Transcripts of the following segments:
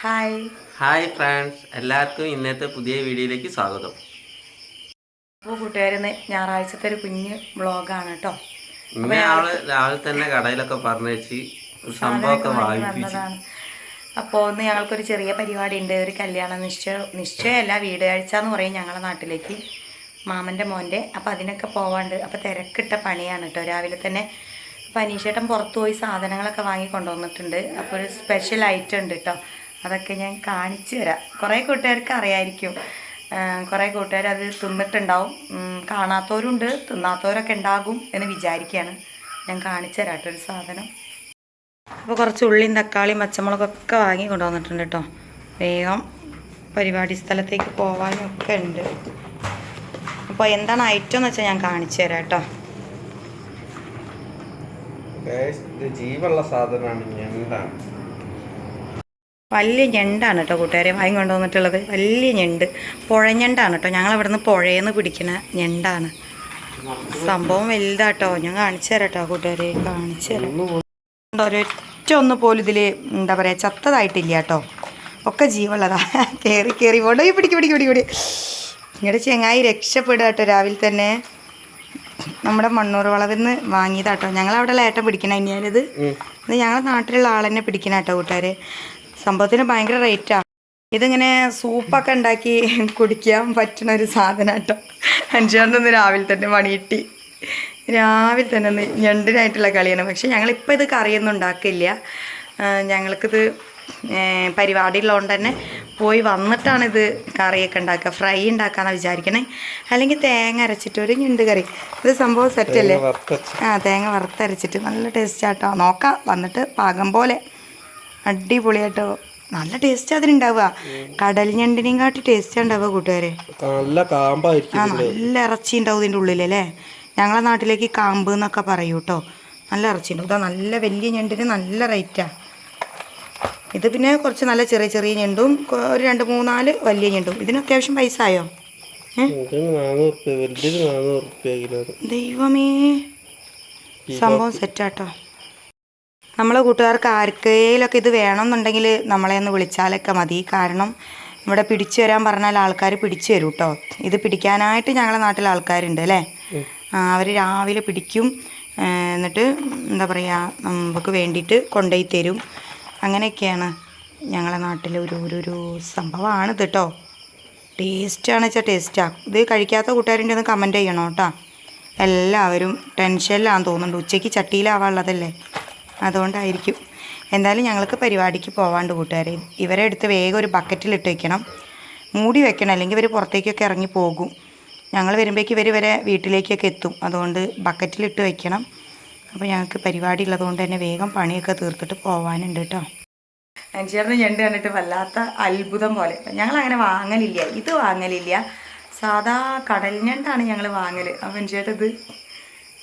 Hi hi friends എല്ലാവർക്കും ഇന്നത്തെ പുതിയ വീഡിയോയിലേക്ക് സ്വാഗതം. അപ്പോൾ കൂട്ടുകാരെന്ന് ഞായറാഴ്ചത്തെ ഒരു കുഞ്ഞ് വ്ളോഗാണ് കേട്ടോ. ഇന്ന് ആൾ രാവിലെ തന്നെ കടയിലൊക്കെ പറഞ്ഞു ഒരു സംഭവമൊക്കെ വാങ്ങിപ്പിച്ചു. വന്നതാണ്. അപ്പോൾ ഒന്ന് ഞങ്ങൾക്കൊരു ചെറിയ പരിപാടി ഉണ്ട് ഒരു കല്യാണം നിശ്ചയം നിശ്ചയമല്ല വീട് കാഴ്ച എന്ന് പറയും ഞങ്ങളുടെ നാട്ടിലേക്ക്. മാമന്റെ മോന്റെ അപ്പോൾ അതിനൊക്കെ പോവാണ്ട് അപ്പോൾ തിരക്കിട്ട പണിയാണ് കേട്ടോ. രാവിലെ തന്നെ അപ്പോൾ അനീഷേട്ടൻ പുറത്ത് പോയി സാധനങ്ങളൊക്കെ വാങ്ങി കൊണ്ടുവന്നിട്ടുണ്ട്. അപ്പോൾ ഒരു സ്പെഷ്യൽ ഐറ്റം ഉണ്ട് കേട്ടോ. അതൊക്കെ ഞാൻ കാണിച്ചു തരാം. കുറേ കൂട്ടുകാർക്ക് അറിയായിരിക്കും. കുറേ കൂട്ടുകാർ അത് തിന്നിട്ടുണ്ടാവും. കാണാത്തവരുണ്ട് തിന്നാത്തവരൊക്കെ ഉണ്ടാകും എന്ന് വിചാരിക്കുകയാണ് ഞാൻ കാണിച്ചു തരാം കേട്ടോ ഒരു സാധനം. അപ്പോൾ കുറച്ച് ഉള്ളിയും തക്കാളിയും പച്ചമുളകൊക്കെ വാങ്ങി കൊണ്ടുവന്നിട്ടുണ്ട് കേട്ടോ. വേഗം പരിപാടി സ്ഥലത്തേക്ക് പോകാനും ഒക്കെ ഉണ്ട്. അപ്പോൾ എന്താണ് ഐറ്റം എന്ന് വെച്ചാൽ ഞാൻ കാണിച്ചു തരാം കേട്ടോ. ജീവുള്ള സാധനമാണ് ഞണ്ടാണ്. വലിയ ഞണ്ടാണ് കേട്ടോ കൂട്ടുകാരെ. വായും കൊണ്ടുവന്നിട്ടുള്ളത് വലിയ ഞണ്ട്. പുഴഞ്ഞണ്ടാണ് കേട്ടോ ഞങ്ങൾ അവിടെ നിന്ന് പുഴയെന്ന് പിടിക്കുന്ന ഞണ്ടാണ്. സംഭവം വലുതാട്ടോ. ഞാൻ കാണിച്ചു തരാം കേട്ടോ കൂട്ടുകാരെ. കാണിച്ചു തരാം. ഒരൊറ്റ ഒന്ന് പോലും ഇതിൽ എന്താ പറയുക ചത്തതായിട്ടില്ല കേട്ടോ ഒക്കെ ജീവുള്ളതാ. കയറി കയറി പോണ്ട് പിടിക്ക് പിടിക്ക് പിടി ഇങ്ങടെ ചെങ്ങായി രക്ഷപ്പെടുക കേട്ടോ രാവിലെ തന്നെ. നമ്മുടെ മണ്ണൂർ വളവിൽ നിന്ന് വാങ്ങിയതാട്ടോ. ഞങ്ങളവിടെ ലേട്ടം പിടിക്കണ ഇനിയാലിത് ഇത് ഞങ്ങളുടെ നാട്ടിലുള്ള ആളെന്നെ പിടിക്കണ കേട്ടോ കൂട്ടുകാർ സംഭവത്തിന് ഭയങ്കര റേറ്റാണ് ഇതിങ്ങനെ സൂപ്പൊക്കെ ഉണ്ടാക്കി കുടിക്കാൻ പറ്റുന്ന ഒരു സാധനം കേട്ടോ രാവിലെ തന്നെ മണിയിട്ടി. രാവിലെ തന്നെ ഒന്ന് ഞണ്ടിനായിട്ടുള്ള കളിയാണ്. പക്ഷെ ഞങ്ങളിപ്പോൾ ഇത് കറിയൊന്നും ഉണ്ടാക്കില്ല. ഞങ്ങൾക്കിത് പരിപാടിയുള്ളതുകൊണ്ട് പരിപാടി ഉള്ളതുകൊണ്ട് തന്നെ പോയി വന്നിട്ടാണ് ഇത് കറിയൊക്കെ ഉണ്ടാക്കുക. ഫ്രൈ ഉണ്ടാക്കാമെന്നാണ് വിചാരിക്കണേ. അല്ലെങ്കിൽ തേങ്ങ അരച്ചിട്ട് ഒരു ഞണ്ട് കറി. ഇത് സംഭവം സെറ്റല്ലേ ആ തേങ്ങ വറുത്തരച്ചിട്ട് നല്ല ടേസ്റ്റ് ആട്ടോ. നോക്കാം. വന്നിട്ട് പാകം പോലെ. അടിപൊളിയാട്ടോ നല്ല ടേസ്റ്റ് അതിനുണ്ടാവുക. കടൽ ഞണ്ടിനെയും കാട്ടി ടേസ്റ്റ് ഉണ്ടാവുക കൂട്ടുകാരെ. നല്ല കാമ്പായിരിക്കും ആ നല്ല ഇറച്ചി ഉണ്ടാവും ഇതിന്റെ ഉള്ളിലല്ലേ ഞങ്ങളെ നാട്ടിലേക്ക് കാമ്പ് എന്നൊക്കെ പറയൂ കേട്ടോ നല്ല ഇറച്ചി ഉണ്ടാവും. ഇതാ നല്ല വലിയ ഞണ്ടിന് നല്ല റേറ്റാ ഇത് പിന്നെ കുറച്ച് നല്ല ചെറിയ ചെറിയ ഞണ്ടും ഒരു രണ്ട് മൂന്നാൽ വലിയ ഞണ്ടും. ഇതിന് അത്യാവശ്യം പൈസ ആയോ? ദൈവമേ. സംഭവം സെറ്റാട്ടോ നമ്മളെ കൂട്ടുകാർക്ക് ആർക്കെങ്കിലൊക്കെ ഇത് വേണമെന്നുണ്ടെങ്കിൽ നമ്മളെ ഒന്ന് വിളിച്ചാലൊക്കെ മതി. കാരണം ഇവിടെ പിടിച്ചു വരാൻ പറഞ്ഞാൽ ആൾക്കാർ പിടിച്ചു തരും കേട്ടോ ഇത് പിടിക്കാനായിട്ട് ഞങ്ങളെ നാട്ടിൽ ആൾക്കാരുണ്ട് അല്ലേ? അവർ രാവിലെ പിടിക്കും. എന്നിട്ട് എന്താ പറയുക നമുക്ക് വേണ്ടിയിട്ട് കൊണ്ടുപോയി തരും. അങ്ങനെയൊക്കെയാണ് ഞങ്ങളെ നാട്ടിൽ ഒരു ഒരു ഒരു സംഭവമാണ് ഇത് കേട്ടോ ടേസ്റ്റാണ് വെച്ചാൽ ടേസ്റ്റാണ് ഇത് കഴിക്കാത്ത കൂട്ടുകാരുടെ ഒന്ന് കമന്റ് ചെയ്യണം കേട്ടോ എല്ലാവരും ടെൻഷനിലാണെന്ന് തോന്നുന്നുണ്ട്. ഉച്ചയ്ക്ക് ചട്ടിയിലാവാനുള്ളതല്ലേ? അതുകൊണ്ടായിരിക്കും. എന്തായാലും ഞങ്ങൾക്ക് പരിപാടിക്ക് പോവാണ്ട് കൂട്ടുകാരെ. ഇവരെ എടുത്ത് വേഗം ഒരു ബക്കറ്റിലിട്ട് വെക്കണം. മൂടി വെക്കണം അല്ലെങ്കിൽ ഇവർ പുറത്തേക്കൊക്കെ ഇറങ്ങി പോകും. ഞങ്ങൾ വരുമ്പോഴേക്ക് ഇവർ വീട്ടിലേക്കൊക്കെ എത്തും. അതുകൊണ്ട് ബക്കറ്റിലിട്ട് വെക്കണം. അപ്പോൾ ഞങ്ങൾക്ക് പരിപാടി ഉള്ളതുകൊണ്ട് തന്നെ വേഗം പണിയൊക്കെ തീർത്തിട്ട് പോവാനുണ്ട് കേട്ടോ. ചേർന്ന് ഞണ്ട് കണ്ടിട്ട് വല്ലാത്ത അത്ഭുതം പോലെ. ഞങ്ങൾ അങ്ങനെ വാങ്ങലില്ല. ഇത് വാങ്ങലില്ല. സാധാ കടൽ ഞണ്ടാണ് ഞങ്ങൾ വാങ്ങൽ അപ്പം ചേട്ടത്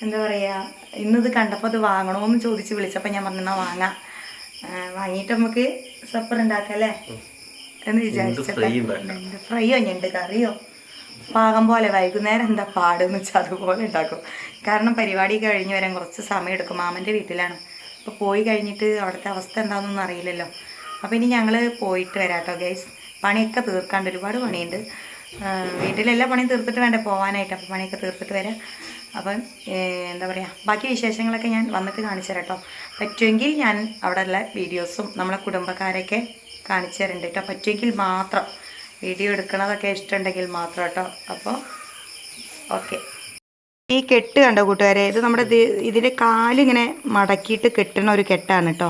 എന്താ പറയുക ഇന്നത് കണ്ടപ്പോൾ അത് വാങ്ങണമെന്ന് ചോദിച്ച് വിളിച്ചപ്പോൾ ഞാൻ പറഞ്ഞാൽ "എന്നാ വാങ്ങാം. വാങ്ങിയിട്ട് നമുക്ക് സപ്പർ ഉണ്ടാക്കാം അല്ലേ? എന്ന് വിചാരിച്ചിട്ട് ഫ്രൈയോ ഞണ്ട് കറിയോ? പാകം പോലെ വൈകുന്നേരം എന്താ പാടെന്ന് വെച്ചാൽ അതുപോലെ ഉണ്ടാക്കും കാരണം പരിപാടി കഴിഞ്ഞ് വരാൻ കുറച്ച് സമയം എടുക്കും. മാമന്റെ വീട്ടിലാണ്. അപ്പോൾ പോയി കഴിഞ്ഞിട്ട് അവിടുത്തെ അവസ്ഥ എന്താണെന്നൊന്നും അറിയില്ലല്ലോ. അപ്പോൾ ഇനി ഞങ്ങൾ പോയിട്ട് വരാം കേട്ടോ ഗൈസ് പണിയൊക്കെ തീർക്കാണ്ട് ഒരുപാട് പണിയുണ്ട്. വീട്ടിലെല്ലാ പണിയും തീർത്തിട്ട് വേണ്ടേ പോകാനായിട്ട് അപ്പോൾ പണിയൊക്കെ തീർത്തിട്ട് വരാം. അപ്പം എന്താ പറയുക ബാക്കി വിശേഷങ്ങളൊക്കെ ഞാൻ വന്നിട്ട് കാണിച്ചു തരാം കേട്ടോ. പറ്റുമെങ്കിൽ ഞാൻ അവിടെയുള്ള വീഡിയോസും നമ്മളെ കുടുംബക്കാരൊക്കെ കാണിച്ചു തരുന്നുണ്ട് കേട്ടോ. പറ്റുമെങ്കിൽ മാത്രം വീഡിയോ എടുക്കണതൊക്കെ ഇഷ്ടമുണ്ടെങ്കിൽ മാത്രം കേട്ടോ. അപ്പോൾ ഓക്കെ. ഈ കെട്ട് കണ്ടോ കൂട്ടുകാരെ? ഇത് നമ്മുടെ ഇത് ഇതിന്റെ കാലിങ്ങനെ മടക്കിയിട്ട് കെട്ടുന്ന ഒരു കെട്ടാണ് കേട്ടോ.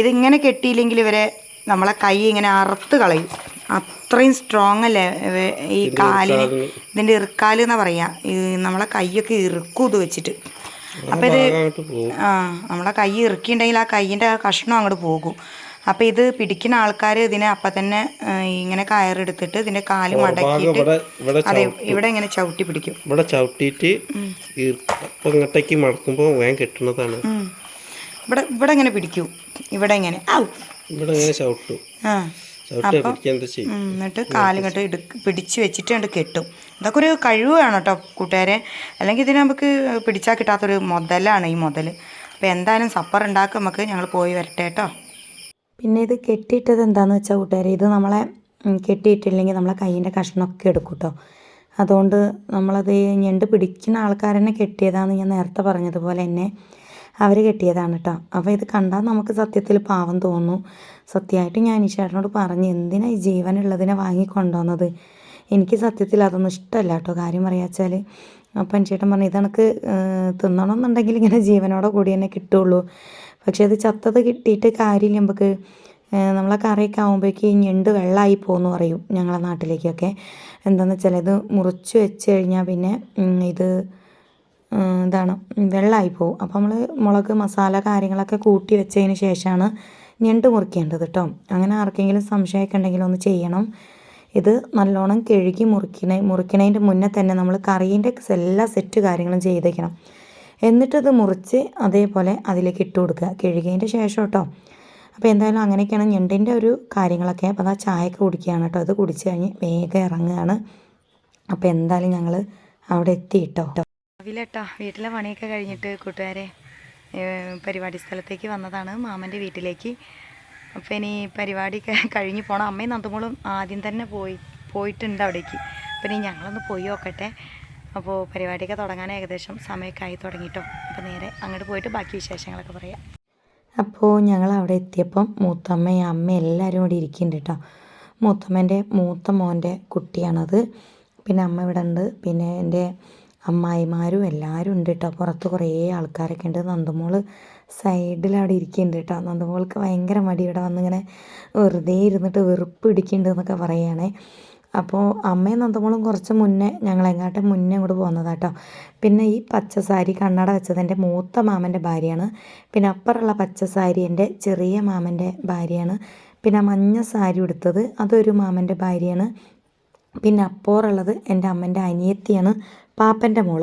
ഇതിങ്ങനെ കെട്ടിയില്ലെങ്കിൽ ഇവരെ നമ്മളെ കൈ ഇങ്ങനെ അറുത്ത് കളയും. അത്രയും സ്ട്രോങ് അല്ലേ? ഈ കാലിന് ഇതിന്റെ ഇറുക്കാൽ എന്നാ പറയാ? നമ്മളെ കൈയൊക്കെ ഇറുക്കും ഇത് വെച്ചിട്ട്. അപ്പം ഇത് ആ നമ്മളെ കൈ ഇറുക്കിയിട്ടുണ്ടെങ്കിൽ ആ കൈയിന്റെ ആ കഷ്ണം അങ്ങോട്ട് പോകും. അപ്പം ഇത് പിടിക്കുന്ന ആൾക്കാർ ഇതിനെ അപ്പൊ തന്നെ ഇങ്ങനെ കയറെടുത്തിട്ട് ഇതിന്റെ കാൽ മടക്കിയിട്ട് ഇവിടെ അതെ ഇവിടെ ഇങ്ങനെ ചവിട്ടി പിടിക്കും. ഇവിടെ ചവിട്ടിയിട്ട് മടക്കുമ്പോ ഇങ്ങോട്ടേക്ക് മടക്കുമ്പോൾ വേഗം കിട്ടുന്നതാണ് ഇവിടെ ഇവിടെ ഇങ്ങനെ പിടിക്കൂ. ഇവിടെ ഇങ്ങനെ. ആ ഇവിടെ ഇങ്ങനെ ചവിട്ടു. ആ. എന്നിട്ട് കാലിങ്ങോട്ട് ഇടുക്ക് പിടിച്ച് വെച്ചിട്ട് അങ്ങോട്ട് കെട്ടും. ഇതൊക്കെ ഒരു കഴിവാണ് കേട്ടോ കൂട്ടുകാരെ. അല്ലെങ്കിൽ ഇതിന് നമുക്ക് പിടിച്ചാൽ കിട്ടാത്തൊരു മുതലാണ് ഈ മുതൽ അപ്പോൾ എന്തായാലും സപ്പർ ഉണ്ടാക്കും നമുക്ക് ഞങ്ങൾ പോയി വരട്ടെ കേട്ടോ പിന്നെ ഇത് കെട്ടിയിട്ടത് എന്താണെന്ന് വെച്ചാൽ കൂട്ടുകാരെ ഇത് നമ്മളെ കെട്ടിയിട്ടില്ലെങ്കിൽ നമ്മളെ കയ്യിന്റെ കഷ്ണമൊക്കെ എടുക്കും കേട്ടോ അതുകൊണ്ട് നമ്മളത് ഞണ്ട് പിടിക്കുന്ന ആൾക്കാരെന്നെ കെട്ടിയതാണെന്ന് ഞാൻ നേരത്തെ പറഞ്ഞതുപോലെ തന്നെ. അവർ കെട്ടിയതാണ് കേട്ടോ അപ്പോൾ ഇത് കണ്ടാൽ നമുക്ക് സത്യത്തിൽ പാവം തോന്നുന്നു സത്യമായിട്ട് ഞാൻ ഈ ചേട്ടനോട് പറഞ്ഞു എന്തിനാ ഈ ജീവനുള്ളതിനെ വാങ്ങി കൊണ്ടുവന്നത് എനിക്ക് സത്യത്തിൽ അതൊന്നും ഇഷ്ടമല്ല കേട്ടോ കാര്യം പറയാച്ചാൽ അപ്പം ചേട്ടൻ പറഞ്ഞു ഇതണക്ക് തിന്നണമെന്നുണ്ടെങ്കിൽ ഇങ്ങനെ ജീവനോടെ കൂടി തന്നെ കിട്ടുള്ളൂ. പക്ഷേ അത് ചത്തത് കിട്ടിയിട്ട് കാര്യമില്ല. നമുക്ക് നമ്മളെ കറിയൊക്കെ ആകുമ്പോഴേക്ക് ഞണ്ട് വെള്ളമായി പോകുമെന്ന് പറയും ഞങ്ങളെ നാട്ടിലേക്കൊക്കെ. എന്താണെന്ന് വെച്ചാൽ ഇത് മുറിച്ച് വെച്ച് കഴിഞ്ഞാൽ പിന്നെ ഇത് ഇതാണ്. വെള്ളമായി പോകും അപ്പോൾ നമ്മൾ മുളക് മസാല കാര്യങ്ങളൊക്കെ കൂട്ടി വെച്ചതിന് ശേഷമാണ് ഞണ്ട് മുറിക്കേണ്ടത് കേട്ടോ അങ്ങനെ ആർക്കെങ്കിലും സംശയമൊക്കെ ഉണ്ടെങ്കിൽ ഒന്ന് ചെയ്യണം. ഇത് നല്ലോണം കഴുകി മുറിക്കണ മുറിക്കണതിന്റെ മുന്നേ തന്നെ നമ്മൾ കറീന്റെ എല്ലാ സെറ്റ് കാര്യങ്ങളും ചെയ്തേക്കണം. എന്നിട്ടത് മുറിച്ച് അതേപോലെ അതിലേക്ക് ഇട്ട് കൊടുക്കുക. കഴുകിയതിന്റെ ശേഷം കേട്ടോ അപ്പോൾ എന്തായാലും അങ്ങനെയൊക്കെയാണ് ഞണ്ടിന്റെ ഒരു കാര്യങ്ങളൊക്കെ. അപ്പോൾ അതാ ചായയൊക്കെ കുടിക്കുകയാണ് കേട്ടോ അത് കുടിച്ച് കഴിഞ്ഞ് വേഗം ഇറങ്ങുകയാണ്. അപ്പോൾ എന്തായാലും ഞങ്ങൾ അവിടെ എത്തി കേട്ടോ രാവിലെ വീട്ടിലെ പണിയൊക്കെ കഴിഞ്ഞിട്ട് കൂട്ടുകാരെ പരിപാടി സ്ഥലത്തേക്ക് വന്നതാണ് മാമന്റെ വീട്ടിലേക്ക്. അപ്പോൾ ഇനി പരിപാടി കഴിഞ്ഞ് പോകണം അമ്മയും നന്ദമോളും ആദ്യം തന്നെ പോയി പോയിട്ടുണ്ട് അവിടേക്ക്. അപ്പോൾ ഇനി ഞങ്ങളൊന്ന് പോയി നോക്കട്ടെ. അപ്പോൾ പരിപാടിയൊക്കെ തുടങ്ങാൻ ഏകദേശം സമയമൊക്കെ ആയി തുടങ്ങിയിട്ടോ അപ്പോൾ നേരെ അങ്ങോട്ട് പോയിട്ട് ബാക്കി വിശേഷങ്ങളൊക്കെ പറയാം. അപ്പോൾ ഞങ്ങൾ അവിടെ എത്തിയപ്പം മൂത്തമ്മയും അമ്മ എല്ലാവരും കൂടി ഇരിക്കുന്നുണ്ട് കേട്ടോ. മൂത്തമ്മേന്റെ മൂത്ത മോന്റെ കുട്ടിയാണത്. പിന്നെ അമ്മ ഇവിടെ ഉണ്ട് പിന്നെ എന്റെ അമ്മായിമാരും എല്ലാവരും ഉണ്ട് കേട്ടോ പുറത്ത് കുറേ ആൾക്കാരൊക്കെ ഉണ്ട്. നന്ദമോൾ സൈഡിൽ അവിടെ ഇരിക്കുന്നുണ്ട് കേട്ടോ. നന്ദമോൾക്ക് ഭയങ്കര മടി. ഇവിടെ വന്നിങ്ങനെ വെറുതെ ഇരുന്നിട്ട് വെറുപ്പ് ഇടിക്കുന്നുണ്ട് എന്നൊക്കെ പറയുകയാണേ അപ്പോൾ അമ്മയും നന്ദമോളും കുറച്ച് മുന്നേ ഞങ്ങളെങ്ങാട്ടെ മുന്നേ ഇങ്ങോട്ട് പോകുന്നതാണ് കേട്ടോ. പിന്നെ ഈ പച്ചസാരി കണ്ണട വെച്ചത് എന്റെ മൂത്ത മാമന്റെ ഭാര്യയാണ്. പിന്നെ അപ്പുറമുള്ള പച്ച സാരി എന്റെ ചെറിയ മാമന്റെ ഭാര്യയാണ്. പിന്നെ മഞ്ഞ സാരി ഉടുത്തത് അതൊരു മാമന്റെ ഭാര്യയാണ്. പിന്നെ അപ്പോറുള്ളത് എന്റെ അമ്മന്റെ അനിയത്തിയാണ്. പാപ്പന്റെ മോൾ.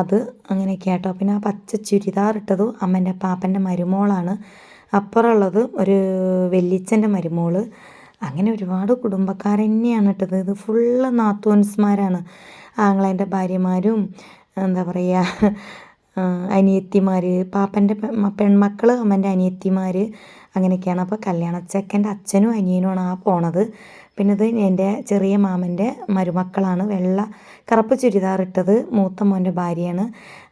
അത് അങ്ങനെ കേട്ടോ പിന്നെ ആ പച്ച ചുരിദാർ ഇട്ടത് അമ്മന്റെ പാപ്പന്റെ മരുമോളാണ്. അപ്പുറമുള്ളത് ഒരു വെല്ലിച്ചന്റെ മരുമോൾ. അങ്ങനെ ഒരുപാട് കുടുംബക്കാർ തന്നെയാണ് ഇട്ടത്. ഇത് ഫുള്ള് നാത്തൂൻസ്മാരാണ്. ആങ്ങളേന്റെ ഭാര്യമാരും എന്താ പറയുക അനിയത്തിമാർ പാപ്പന്റെ പെൺമക്കൾ അമ്മന്റെ അനിയത്തിമാർ അങ്ങനെയൊക്കെയാണ്. അപ്പോൾ കല്യാണച്ചക്കന്റെ അച്ഛനും അനിയനുമാണ് ആ പോണത്. പിന്നെ ഇത് എന്റെ ചെറിയ മാമന്റെ മരുമക്കളാണ്. വെള്ള കറുപ്പ് ചുരിദാർ ഇട്ടത് മൂത്ത മോന്റെ ഭാര്യയാണ്.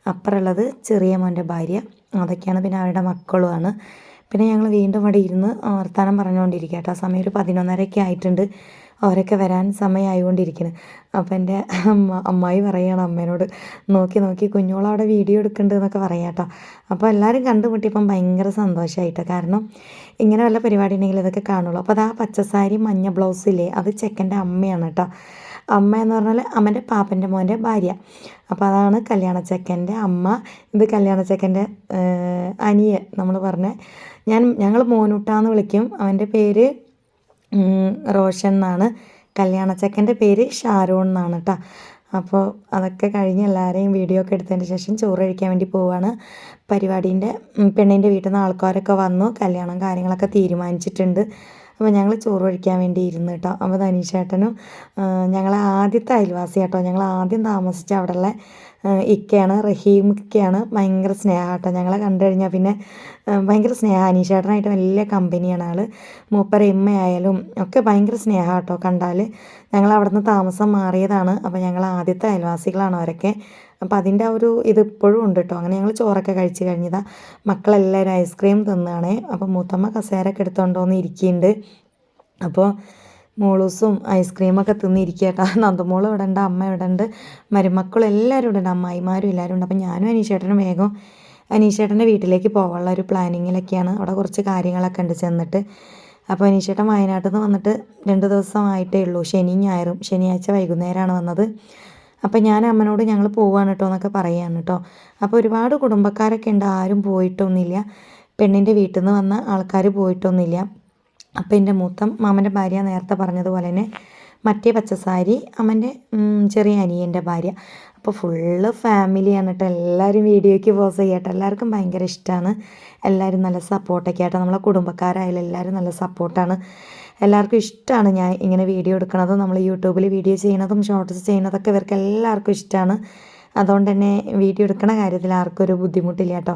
അപ്പുറമുള്ളത് ചെറിയ മോന്റെ ഭാര്യ. അതൊക്കെയാണ് പിന്നെ അവരുടെ മക്കളുമാണ്. പിന്നെ ഞങ്ങൾ വീണ്ടും അവിടെ ഇരുന്ന് വർത്തമാനം പറഞ്ഞുകൊണ്ടിരിക്കുക കേട്ടോ. ആ സമയം ഒരു പതിനൊന്നരയൊക്കെ ആയിട്ടുണ്ട്. അവരൊക്കെ വരാൻ സമയമായിക്കൊണ്ടിരിക്കുന്നത് അപ്പം എന്റെ അമ്മ അമ്മായി പറയുകയാണ് അമ്മേനോട് നോക്കി നോക്കി കുഞ്ഞോളവിടെ വീഡിയോ എടുക്കുന്നുണ്ട് എന്നൊക്കെ പറയാം കേട്ടോ. അപ്പോൾ എല്ലാവരും കണ്ടുമുട്ടിയപ്പം ഭയങ്കര സന്തോഷമായിട്ടോ കാരണം ഇങ്ങനെ വല്ല പരിപാടി ഉണ്ടെങ്കിൽ ഇതൊക്കെ കാണുള്ളൂ. അപ്പോൾ അത് ആ പച്ചസാരി മഞ്ഞ ബ്ലൗസില്ലേ അത് ചെക്കന്റെ അമ്മയാണ് കേട്ടോ. അമ്മ എന്ന് പറഞ്ഞാൽ അമ്മന്റെ പാപ്പന്റെ മോന്റെ ഭാര്യ. അപ്പോൾ അതാണ് കല്യാണ ചെക്കന്റെ അമ്മ. ഇത് കല്യാണ ചെക്കന്റെ അനിയൻ നമ്മൾ പറഞ്ഞ. ഞാൻ ഞങ്ങൾ മോനൂട്ടാന്ന് വിളിക്കും. അവന്റെ പേര് റോഷൻ എന്നാണ്. കല്യാണ ചെക്കന്റെ പേര് ഷാരോൺ എന്നാണ് കേട്ടോ അപ്പോൾ അതൊക്കെ കഴിഞ്ഞ് എല്ലാവരെയും വീഡിയോ ഒക്കെ എടുത്തതിന് ശേഷം ചോറ് കഴിക്കാൻ വേണ്ടി പോവുകയാണ് പരിപാടീന്റെ പെണ്ണിന്റെ വീട്ടിൽ നിന്ന് ആൾക്കാരൊക്കെ വന്നു. കല്യാണം കാര്യങ്ങളൊക്കെ തീരുമാനിച്ചിട്ടുണ്ട്. അപ്പോൾ ഞങ്ങൾ ചോറ് കഴിക്കാൻ വേണ്ടി ഇരുന്ന് കേട്ടോ അപ്പോൾ ധനീഷേട്ടനും ഞങ്ങളെ ആദ്യത്തെ അയൽവാസി കേട്ടോ ഞങ്ങൾ ആദ്യം താമസിച്ച അവിടെയുള്ള ഇക്കയാണ് റഹീം ഇക്കയാണ് ഭയങ്കര സ്നേഹ കേട്ടോ ഞങ്ങളെ കണ്ടു കഴിഞ്ഞാൽ പിന്നെ ഭയങ്കര സ്നേഹം. അനീഷേട്ടനായിട്ട് വലിയ കമ്പനിയാണ് ആൾ മൂപ്പര ഇമ്മയായാലും ഒക്കെ ഭയങ്കര സ്നേഹ കേട്ടോ കണ്ടാൽ ഞങ്ങൾ അവിടുന്ന് താമസം മാറിയതാണ്. അപ്പോൾ ഞങ്ങൾ ആദ്യത്തെ അയൽവാസികളാണ് അവരൊക്കെ. അപ്പോൾ അതിന്റെ ആ ഒരു ഇത് ഇപ്പോഴും ഉണ്ട് കേട്ടോ അങ്ങനെ ഞങ്ങൾ ചോറൊക്കെ കഴിച്ച് കഴിഞ്ഞതാ. മക്കളെല്ലാവരും ഐസ്ക്രീം തിന്നാണേ. അപ്പോൾ മൂത്തമ്മ കസേരയൊക്കെ എടുത്തുകൊണ്ടോന്ന് ഇരിക്കുന്നുണ്ട് അപ്പോൾ മോളൂസും ഐസ്ക്രീമൊക്കെ തിന്നിരിക്കുക കേട്ടോ നന്ദമോൾ ഇവിടെ ഉണ്ട് അമ്മ ഇവിടെ ഉണ്ട് മരുമക്കളും എല്ലാവരും ഉണ്ട് അമ്മായിമാരും എല്ലാവരും ഉണ്ട് അപ്പം ഞാനും അനീഷേട്ടനും വേഗം അനീഷേട്ടന്റെ വീട്ടിലേക്ക് പോകാനുള്ള ഒരു പ്ലാനിങ്ങിലൊക്കെയാണ്. അവിടെ കുറച്ച് കാര്യങ്ങളൊക്കെ ഉണ്ട് ചെന്നിട്ട്. അപ്പോൾ അനീഷേട്ടൻ വയനാട്ടിൽ നിന്ന് വന്നിട്ട് രണ്ട് ദിവസമായിട്ടേ ഉള്ളൂ. ശനിയും ഞായറും. ശനിയാഴ്ച വൈകുന്നേരമാണ് വന്നത്. അപ്പോൾ ഞാൻ അമ്മനോട് ഞങ്ങൾ പോവാണ് കേട്ടോ എന്നൊക്കെ പറയുകയാണ് കേട്ടോ. അപ്പോൾ ഒരുപാട് കുടുംബക്കാരൊക്കെ ഉണ്ട്. ആരും പോയിട്ടൊന്നുമില്ല. പെണ്ണിന്റെ വീട്ടിൽ നിന്ന് വന്ന ആൾക്കാർ പോയിട്ടൊന്നുമില്ല. അപ്പോൾ എന്റെ മൂത്ത മാമന്റെ ഭാര്യ നേരത്തെ പറഞ്ഞതുപോലെ തന്നെ മറ്റേ പച്ചസാരി അമ്മന്റെ ചെറിയ അനിയന്റെ ഭാര്യ. അപ്പോൾ ഫുള്ള് ഫാമിലി കേട്ടോ എല്ലാവരും വീഡിയോയ്ക്ക് പോസ് ചെയ്യട്ടെ. എല്ലാവർക്കും ഭയങ്കര ഇഷ്ടമാണ് എല്ലാവരും നല്ല സപ്പോർട്ടൊക്കെ ആയിട്ട് നമ്മളെ കുടുംബക്കാരായാലും എല്ലാവരും നല്ല സപ്പോർട്ടാണ് എല്ലാവർക്കും ഇഷ്ടമാണ് ഞാൻ ഇങ്ങനെ വീഡിയോ എടുക്കണതും നമ്മൾ യൂട്യൂബിൽ വീഡിയോ ചെയ്യണതും ഷോർട്ട്സ് ചെയ്യണതൊക്കെ ഇവർക്ക് എല്ലാവർക്കും ഇഷ്ടമാണ് അതുകൊണ്ട് തന്നെ വീഡിയോ എടുക്കണ കാര്യത്തിൽ ആർക്കും ഒരു ബുദ്ധിമുട്ടില്ല കേട്ടോ.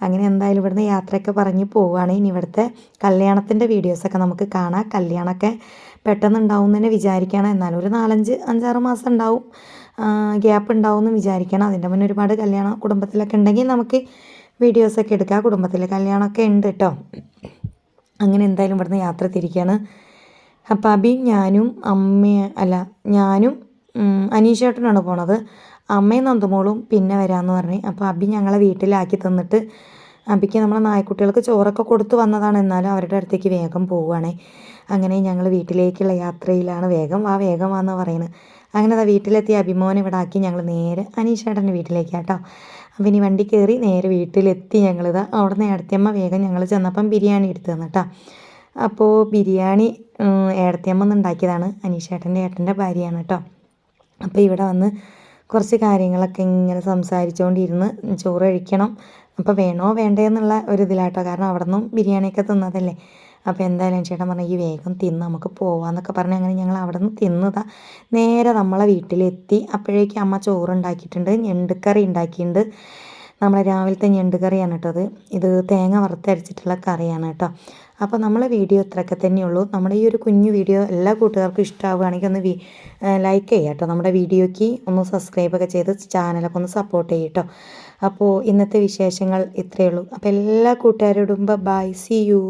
അങ്ങനെ എന്തായാലും ഇവിടുന്ന് യാത്രയൊക്കെ പറഞ്ഞ് പോവുകയാണ് ഇനി ഇവിടുത്തെ കല്യാണത്തിന്റെ വീഡിയോസൊക്കെ നമുക്ക് കാണാം. കല്യാണമൊക്കെ പെട്ടെന്ന് ഉണ്ടാവും എന്ന് തന്നെ വിചാരിക്കണം. എന്നാലും ഒരു നാലഞ്ച് അഞ്ചാറ് മാസം ഉണ്ടാവും. ഗ്യാപ്പ് ഉണ്ടാവും എന്ന് വിചാരിക്കണം. അതിന്റെ മുന്നേ ഒരുപാട് കല്യാണ കുടുംബത്തിലൊക്കെ ഉണ്ടെങ്കിൽ നമുക്ക് വീഡിയോസൊക്കെ എടുക്കാം. കുടുംബത്തിൽ കല്യാണമൊക്കെ ഉണ്ട് കേട്ടോ അങ്ങനെ എന്തായാലും ഇവിടുന്ന് യാത്ര തിരിക്കുകയാണ് അപ്പം അബി ഞാനും അമ്മ അല്ല ഞാനും അനീഷേട്ടനാണ് പോണത്. അമ്മയും നന്ദമോളും പിന്നെ വരാമെന്ന് പറഞ്ഞു. അപ്പോൾ അബി ഞങ്ങളെ വീട്ടിലാക്കി തന്നിട്ട് അബിക്ക് നമ്മളെ നായ്ക്കുട്ടികൾക്ക് ചോറൊക്കെ കൊടുത്തു വന്നതാണ്. എന്നാലും അവരുടെ അടുത്തേക്ക് വേഗം പോവുകയാണേ. അങ്ങനെ ഞങ്ങൾ വീട്ടിലേക്കുള്ള യാത്രയിലാണ് വേഗം വാ വേഗം വാന്ന് പറയുന്നത് അങ്ങനെ അതാ വീട്ടിലെത്തി അഭിമോൻ ഇവിടെ ആക്കി ഞങ്ങൾ നേരെ അനീഷേട്ടന്റെ വീട്ടിലേക്ക് കേട്ടോ അപ്പം ഇനി വണ്ടി കയറി നേരെ വീട്ടിലെത്തി ഞങ്ങളിത് അവിടെ നിന്ന് ഏടത്തിയമ്മ വേഗം ഞങ്ങൾ ചെന്നപ്പം ബിരിയാണി എടുത്തു തന്നിട്ടാ. അപ്പോൾ ബിരിയാണി ഏടത്തിയമ്മ ഉണ്ടാക്കിയതാണ്. അനീഷേട്ടന്റെ ഏട്ടന്റെ ഭാര്യയാണ് കേട്ടോ. അപ്പോൾ ഇവിടെ വന്ന് കുറച്ച് കാര്യങ്ങളൊക്കെ ഇങ്ങനെ സംസാരിച്ചുകൊണ്ടിരുന്ന് ചോറ് കഴിക്കണം. അപ്പോൾ വേണോ വേണ്ടേ എന്നുള്ള ഒരു ഇതിലാട്ടോ. കാരണം അവിടെ നിന്നും ബിരിയാണിയൊക്കെ തിന്നതല്ലേ. അപ്പോൾ എന്തായാലും ചേട്ടൻ പറഞ്ഞു ഈ വേഗം തിന്ന് നമുക്ക് പോവാന്നൊക്കെ പറഞ്ഞ് അങ്ങനെ ഞങ്ങൾ അവിടെ നിന്ന് തിന്നതാ. നേരെ നമ്മളെ വീട്ടിലെത്തി. അപ്പോഴേക്കും അമ്മ ചോറ് ഉണ്ടാക്കിയിട്ടുണ്ട് ഞണ്ടുകറി ഉണ്ടാക്കിയിട്ടുണ്ട്. നമ്മളെ രാവിലത്തെ ഞണ്ട് കറിയാണ് കേട്ടത് ഇത് തേങ്ങ വറുത്തരച്ചിട്ടുള്ള കറിയാണ് കേട്ടോ അപ്പോൾ നമ്മളെ വീഡിയോ ഇത്രയൊക്കെ തന്നെയുള്ളൂ. നമ്മുടെ ഈ ഒരു കുഞ്ഞു വീഡിയോ എല്ലാ കൂട്ടുകാർക്കും ഇഷ്ടമാവുകയാണെങ്കിൽ ഒന്ന് ലൈക്ക് ചെയ്യുക കേട്ടോ നമ്മുടെ വീഡിയോയ്ക്ക് ഒന്ന് സബ്സ്ക്രൈബൊക്കെ ചെയ്ത് ചാനലൊക്കെ ഒന്ന് സപ്പോർട്ട് ചെയ്യും കേട്ടോ അപ്പോൾ ഇന്നത്തെ വിശേഷങ്ങൾ ഇത്രയേ ഉള്ളൂ. അപ്പോൾ എല്ലാ കൂട്ടുകാരോടും ബൈ സി യു